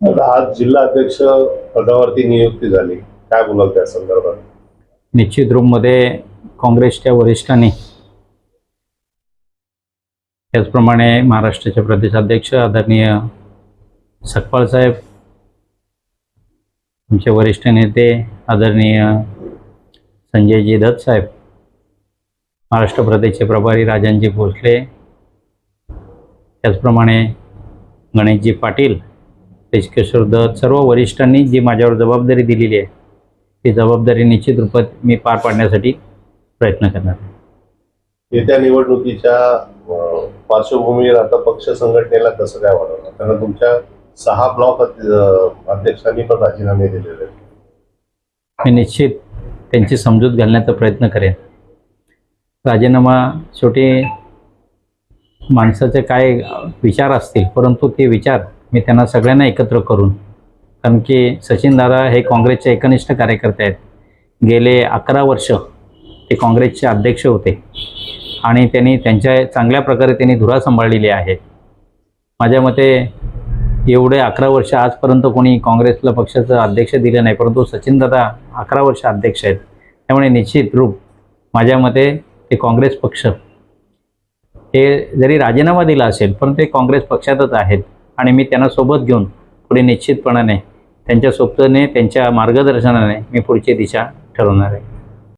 आज जिल्हा अध्यक्ष पदावरती नियुक्ती झाली. काय बोलाल त्या संदर्भात? निश्चित रूपमध्ये काँग्रेसच्या वरिष्ठांनी त्याचप्रमाणे महाराष्ट्राचे प्रदेशाध्यक्ष आदरणीय सकपाळ साहेब आमचे वरिष्ठ नेते आदरणीय संजयजी दत्त साहेब महाराष्ट्र प्रदेशचे प्रभारी राजनजी भोसले त्याचप्रमाणे गणेशजी पाटील तेजकिशोर दत्त सर्व वरिष्ठांनी जी माझ्यावर जबाबदारी दिलेली आहे ती जबाबदारी निश्चित रूपात मी पार पाडण्यासाठी प्रयत्न करणार आहे. येत्या निवडणुकीच्या पार्श्वभूमीवर आता पक्ष संघटनेला कसं काय वाढवणार कारण तुमच्या सहा ब्लॉक अध- अध्यक्षांनी पण राजीनामे दिलेले मी निश्चित त्यांची समजूत घालण्याचा प्रयत्न करेन. राजीनामा शेवटी माणसाचे काय विचार असतील परंतु ते विचार मी त्यांना सगळ्यांना एकत्र करून कारण की सचिन दादा हे काँग्रेसचे एकनिष्ठ कार्यकर्ते आहेत. गेले अकरा वर्ष ते काँग्रेसचे अध्यक्ष होते. आणि त्यांनी त्यांच्या चांगल्या प्रकारे त्यांनी धुरा सांभाळलेली आहे. माझ्या मते एवढे अकरा वर्ष आजपर्यंत कोणी काँग्रेसला पक्षाचं अध्यक्ष दिलं नाही परंतु सचिनदादा अकरा वर्ष अध्यक्ष आहेत. त्यामुळे निश्चित रूप माझ्या मते ते काँग्रेस पक्ष हे जरी राजीनामा दिला असेल पण ते काँग्रेस पक्षातच आहेत. आणि मी त्यांना सोबत घेऊन पुढे निश्चितपणाने त्यांच्या सोबतने त्यांच्या मार्गदर्शनाने मी पुढची दिशा ठरवणार आहे.